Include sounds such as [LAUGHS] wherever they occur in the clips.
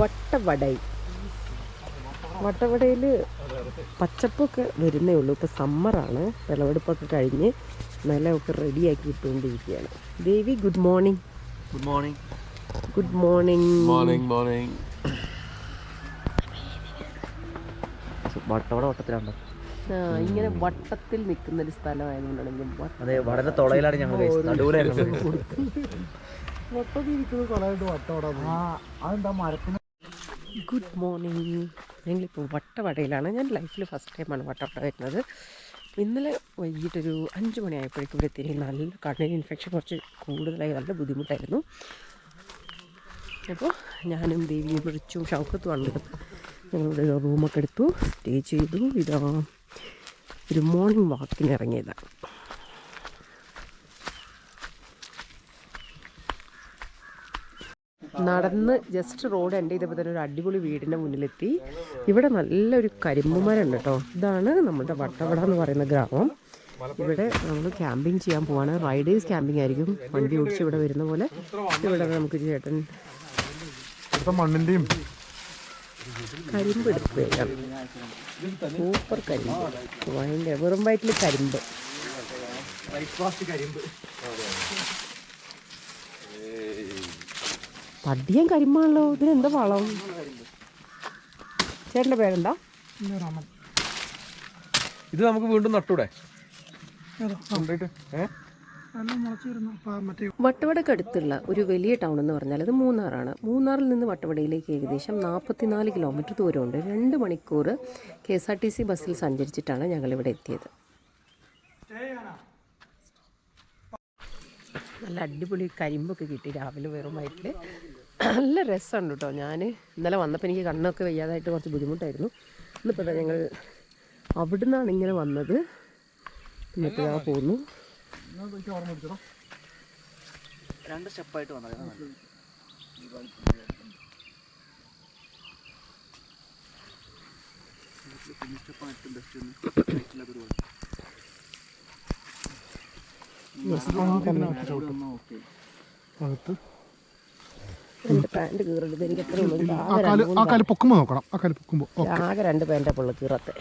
വട്ടവടൈ. വട്ടവടയിൽ പച്ചപ്പൊക്കെ വരുന്നേ ഉള്ളൂ. ഇപ്പോൾ സമ്മറാണ്. വിളവെടുപ്പൊക്കെ കഴിഞ്ഞ് നിലമൊക്കെ റെഡിയാക്കി ഇട്ടുകൊണ്ടിരിക്കുകയാണ് Devi good morning good morning good morning morning morning Vattavada വട്ടത്തിലാണ് ഇങ്ങനെ വട്ടത്തിൽ നിൽക്കുന്ന ഒരു സ്ഥലമായതുകൊണ്ടാണെങ്കിൽ അതെ വളരെ തുളയിലാണ് ഞങ്ങൾ നടുവിലായിരുന്നു. [LAUGHS] അതെന്താ മരത്തിന്? ഗുഡ് മോർണിംഗ് ഞങ്ങളിപ്പോൾ വട്ടവടയിലാണ്. ഞാൻ ലൈഫിൽ ഫസ്റ്റ് ടൈമാണ് വട്ടവട വരുന്നത്. ഇന്നലെ വൈകിട്ടൊരു അഞ്ച് മണിയായപ്പോഴേക്കും ഇവിടെ എത്തി. നല്ല കണ്ണിന് ഇൻഫെക്ഷൻ കുറച്ച് കൂടുതലായി. നല്ല ബുദ്ധിമുട്ടായിരുന്നു. അപ്പോൾ ഞാനും ദേവിയും വിളിച്ചും. ഷൗക്കത്തുമാണ് ഞങ്ങളുടെ റൂമൊക്കെ എടുത്തു. സ്റ്റേ ചെയ്തു. ഇതാ ഒരു മോർണിംഗ് വാക്കിന് ഇറങ്ങിയതാണ് നടന്ന് ജസ്റ്റ് റോഡ് എന്റെ ചെയ്തപ്പോൾ തന്നെ ഒരു അടിപൊളി വീടിന്റെ മുന്നിലെത്തി. ഇവിടെ നല്ലൊരു കരിമ്പ് ഉണ്ട് കേട്ടോ ഇതാണ് നമ്മുടെ വട്ടവട എന്ന് പറയുന്ന ഗ്രാമം. ഇവിടെ നമ്മൾ ക്യാമ്പിങ് ചെയ്യാൻ പോവാണ്. റൈഡേഴ്സ് ക്യാമ്പിംഗ് ആയിരിക്കും. വണ്ടി ഓടിച്ച് ഇവിടെ വരുന്ന പോലെ. ഇവിടെ നമുക്ക് ചേട്ടൻ മണ്ണിന്റെയും കരിമ്പ് എടുത്ത് സൂപ്പർ കരിമ്പ്. ഭയങ്കര വെറും വയറ്റിൽ കരിമ്പ്. പടിയം കരിമ്പാണല്ലോ ഇതിനെന്താ വളം? ചേട്ടന്റെ പേരെന്താ? ഇത് നമുക്ക് വീണ്ടും നട്ടൂടെ? വട്ടവടക്കടുത്തുള്ള ഒരു വലിയ ടൗൺ എന്ന് പറഞ്ഞാൽ അത് മൂന്നാറാണ്. മൂന്നാറിൽ നിന്ന് വട്ടവടയിലേക്ക് ഏകദേശം നാൽപ്പത്തിനാല് കിലോമീറ്റർ ദൂരമുണ്ട്. രണ്ട് മണിക്കൂർ K S R T C ബസ്സിൽ സഞ്ചരിച്ചിട്ടാണ് ഞങ്ങളിവിടെ എത്തിയത്. നല്ല അടിപൊളി കരിമ്പൊക്കെ കിട്ടി. രാവിലെ വെറും വയറ്റിൽ നല്ല രസമുണ്ട് കേട്ടോ ഞാൻ ഇന്നലെ വന്നപ്പോൾ എനിക്ക് കണ്ണൊക്കെ വയ്യാതായിട്ട് കുറച്ച് ബുദ്ധിമുട്ടായിരുന്നു ഇന്നിപ്പോൾ ഞങ്ങൾ അവിടെ നിന്നാണ് ഇങ്ങനെ വന്നത് എന്നിട്ട് ഞാൻ പോന്നു രണ്ട് സ്റ്റെപ്പായിട്ട് വന്നത് അകത്ത് എന്റെ പാന്റ് കീറരുത് എനിക്ക് എത്ര ഉള്ളൂ. എനിക്ക് ആ ആകെ കാൽ രണ്ട് ആ കാൽ പൊക്കുമ്പോ നോക്കണം. ആ കാൽ പൊക്കുമ്പോ. ഓ, ആകെ രണ്ട് പാന്റാ പുള്ള കീറത്തെ.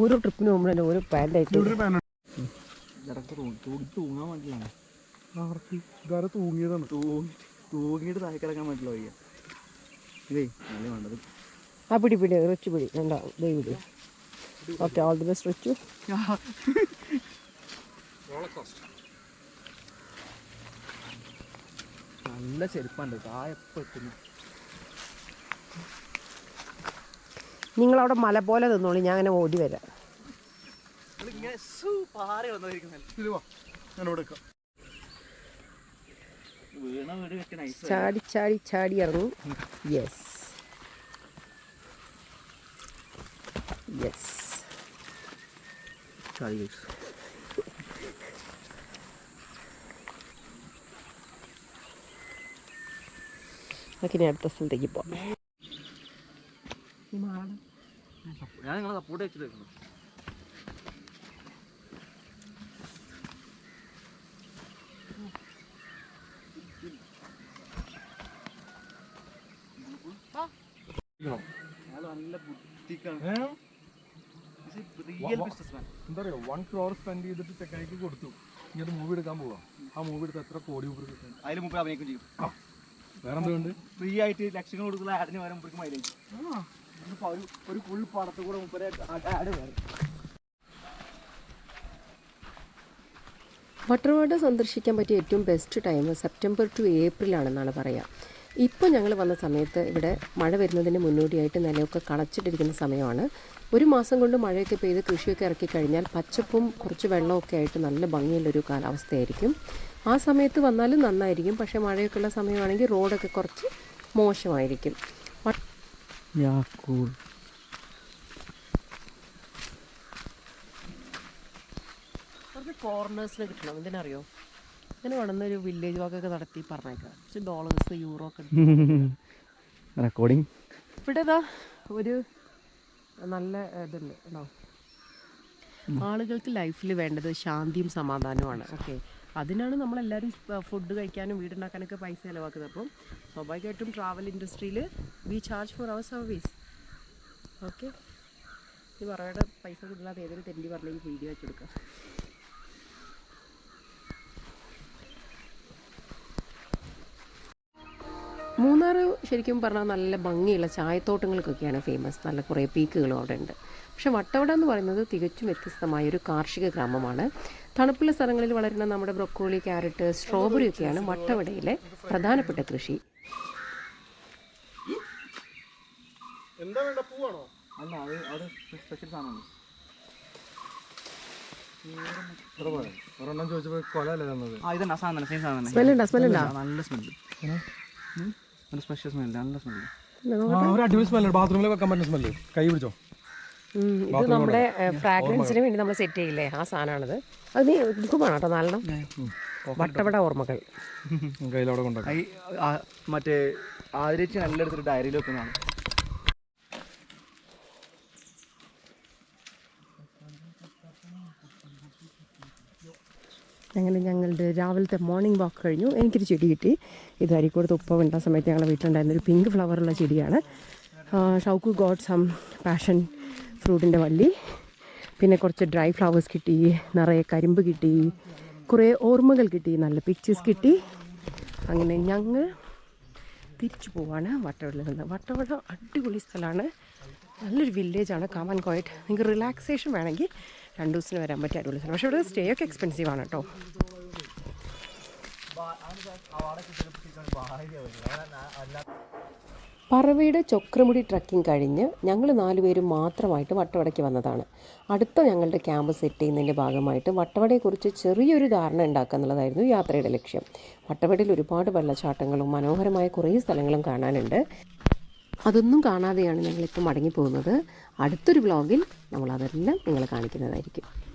ഓരോ ട്രിപ്പിന് പോകുമ്പോൾ തന്നെ ഓരോ പാന്റായിട്ട് തൂങ്ങാൻ വേണ്ടിയിലാണ് ആർക്ക് തൂങ്ങിയതാണ്. തൂങ്ങി തൂങ്ങിയിട്ട് താഴെ കിടക്കാൻ വേണ്ടിയില്ല വയ്യ. ഇതേ നല്ല വേണ്ടത്. ആ പിടി പിടി റിച്ച് പിടി. വേണ്ട ദേ പിടി. Okay all the best Richu നല്ല ചെരുപ്പുണ്ട് താഴെ എപ്പോൾ എത്തുന്നു? നിങ്ങളവിടെ മല പോലെ നിന്നോളി ഞാൻ അങ്ങനെ ഓടി വരാം. ചാടി ചാടി ചാടി ഇറങ്ങി. യെസ് യെസ് ചാടി നമുക്ക് ഇനി അടുത്ത സ്ഥലത്തേക്ക് പോവാം. ഞാൻ നിങ്ങളെ സപ്പോർട്ട് വെച്ചിട്ട് വെക്കുന്നു നല്ല ബുദ്ധിക്കാണ് റിയൽ ബിസിനസ്മാൻ എന്താ പറയുക വൺ ക്രോർ സ്പെൻഡ് ചെയ്തിട്ട് ചെക്കായിക്ക് കൊടുത്തു. ഇനി അത് മൂവി എടുക്കാൻ പോവാ. ആ മൂവി എടുത്ത് എത്ര കോടി രൂപ കിട്ടും? അതിൽ മുമ്പ് അഭിനയിക്കും ചെയ്യും. വേറെ എന്തുകൊണ്ട് ഫ്രീ ആയിട്ട് ലക്ഷങ്ങൾ കൊടുക്കുന്ന ആടിന് വരെ മുമ്പ് മൈലേജ് ഒരു ഒരു ഫുൾ പടത്ത് കൂടെ മുപ്പത് ആട് വേറെ. വട്ടർവാട് സന്ദർശിക്കാൻ പറ്റിയ ഏറ്റവും best time September to April ആണെന്നാണ് പറയുക ഇപ്പോൾ ഞങ്ങൾ വന്ന സമയത്ത് ഇവിടെ മഴ വരുന്നതിന് മുന്നോടിയായിട്ട് നിലയൊക്കെ കളച്ചിട്ടിരിക്കുന്ന സമയമാണ്. ഒരു മാസം കൊണ്ട് മഴയൊക്കെ പെയ്ത് കൃഷിയൊക്കെ ഇറക്കി കഴിഞ്ഞാൽ പച്ചപ്പും കുറച്ച് വെള്ളമൊക്കെ ആയിട്ട് നല്ല ഭംഗിയുള്ളൊരു കാലാവസ്ഥയായിരിക്കും. ആ സമയത്ത് വന്നാലും നന്നായിരിക്കും. പക്ഷേ മഴയൊക്കെ ഉള്ള സമയമാണെങ്കിൽ റോഡൊക്കെ കുറച്ച് മോശമായിരിക്കും. കുറച്ച് ഫോറിനേഴ്സിന് കിട്ടണം. എന്തിനറിയോ? ഇങ്ങനെ വേണമെന്നൊരു വില്ലേജ് വാക്കൊക്കെ നടത്തി പറഞ്ഞേക്കാം. പക്ഷെ ഡോളേഴ്സ് യൂറോ ഒക്കെ റെക്കോർഡിങ് ഇവിടെ ഇതാ ഒരു നല്ല ഇതുണ്ട് കേട്ടോ ആളുകൾക്ക് ലൈഫിൽ വേണ്ടത് ശാന്തിയും സമാധാനവുമാണ്. ഓക്കെ അതിനാണ് നമ്മളെല്ലാവരും ഫുഡ് കഴിക്കാനും വീടുണ്ടാക്കാനൊക്കെ പൈസ ചിലവാക്കുന്നത്. അപ്പം സ്വാഭാവികമായിട്ടും ട്രാവൽ ഇൻഡസ്ട്രിയിൽ we charge for our service okay ഈ പറയുടെ പൈസ കിട്ടാതെ ഏതൊരു തെണ്ടി പറഞ്ഞെങ്കിൽ വീഡിയോ വെച്ച് മൂന്നാർ ശരിക്കും പറഞ്ഞാൽ നല്ല ഭംഗിയുള്ള ചായത്തോട്ടങ്ങൾക്കൊക്കെയാണ് ഫേമസ് നല്ല കുറേ പീക്കുകളും അവിടെ ഉണ്ട് പക്ഷേ വട്ടവട എന്ന് പറയുന്നത് തികച്ചും വ്യത്യസ്തമായ ഒരു കാർഷിക ഗ്രാമമാണ്. തണുപ്പുള്ള സ്ഥലങ്ങളിൽ വളരുന്ന നമ്മുടെ ബ്രൊക്കോളി ക്യാരറ്റ് സ്ട്രോബെറി ഒക്കെയാണ് വട്ടവടയിലെ പ്രധാനപ്പെട്ട കൃഷി. എന്താ വേണ്ട? പൂവാണോ? അല്ല അത് സ്പെഷ്യൽ സാധനമാണ്. ചോദിച്ചപ്പോൾ കൊല അല്ലേ തന്നത്? ആ ഇതന്നെ ആ സാധനം സെയിം സാധനം സ്മെല്ലുണ്ടോ സ്മെല്ലുണ്ടോ? നല്ല സ്മെല്ല് നല്ല സ്പെഷ്യൽ സ്മെല്ല് നല്ല സ്മെല്ല്. ആ ഒരു അടിപൊളി സ്മെല്ല് ബാത്റൂമിൽ വെക്കാൻ പറ്റുന്ന സ്മെല്ല്. കൈ പിടിച്ചോ? ഇത് നമ്മുടെ ഫ്രാഗ്രൻസിന് വേണ്ടി നമ്മൾ സെറ്റ് ചെയ്യില്ലേ ആ സാധനമാണിത്. അത് നീ എടുക്കുമ്പോഴാണ് കേട്ടോ നാലെണ്ണം വട്ടവട ഓർമ്മകൾ. കയ്യിലവിടെ കൊണ്ടുവെക്കാം ഈ ആ, മറ്റേ ആദരിച്ച് നല്ല എടുത്തിട്ട് ഡയറിയിൽ വെക്കുന്നതാണ്. അങ്ങനെ ഞങ്ങളുടെ രാവിലത്തെ മോർണിംഗ് വാക്ക് കഴിഞ്ഞു. എനിക്കൊരു ചെടി കിട്ടി. ഇത് അരിക്കൂടത്ത് ഉപ്പ വേണ്ട സമയത്ത് ഞങ്ങളുടെ വീട്ടിലുണ്ടായിരുന്ന ഒരു പിങ്ക് ഫ്ലവറുള്ള ചെടിയാണ്. ഷൗക്കു ഗോഡ് സം പാഷൻ ഫ്രൂട്ടിന്റെ വള്ളി. പിന്നെ കുറച്ച് ഡ്രൈ ഫ്ലവേഴ്സ് കിട്ടി നിറയെ കരിമ്പ് കിട്ടി കുറേ ഓർമ്മകൾ കിട്ടി നല്ല പിക്ചേഴ്സ് കിട്ടി. അങ്ങനെ ഞങ്ങൾ തിരിച്ചു പോവാണ് വട്ടവടയിൽ നിന്ന്. വട്ടവട അടിപൊളി സ്ഥലമാണ്. നല്ലൊരു വില്ലേജാണ് കാമൻ കോയറ്റ് നിങ്ങൾക്ക് റിലാക്സേഷൻ വേണമെങ്കിൽ രണ്ട് ദിവസത്തിന് വരാൻ പറ്റിയ അടിപൊളി സ്ഥലം. പക്ഷേ ഇവിടെ സ്റ്റേ ഒക്കെ എക്സ്പെൻസീവ് ആണ് കേട്ടോ. പറവയുടെ ചൊക്രമുടി ട്രക്കിംഗ് കഴിഞ്ഞ് ഞങ്ങൾ നാലുപേരും മാത്രമായിട്ട് വട്ടവടയ്ക്ക് വന്നതാണ്. അടുത്ത ഞങ്ങളുടെ ക്യാമ്പ് സെറ്റ് ചെയ്യുന്നതിന്റെ ഭാഗമായിട്ട് വട്ടവടയെക്കുറിച്ച് ചെറിയൊരു ധാരണ ഉണ്ടാക്കുക എന്നുള്ളതായിരുന്നു യാത്രയുടെ ലക്ഷ്യം. വട്ടവടയിൽ ഒരുപാട് വെള്ളച്ചാട്ടങ്ങളും മനോഹരമായ കുറേ സ്ഥലങ്ങളും കാണാനുണ്ട്. അതൊന്നും കാണാതെയാണ് ഞങ്ങളിപ്പോൾ മടങ്ങിപ്പോകുന്നത്. അടുത്തൊരു വ്ളോഗിൽ നമ്മൾ അതെല്ലാം നിങ്ങൾ കാണിക്കുന്നതായിരിക്കും.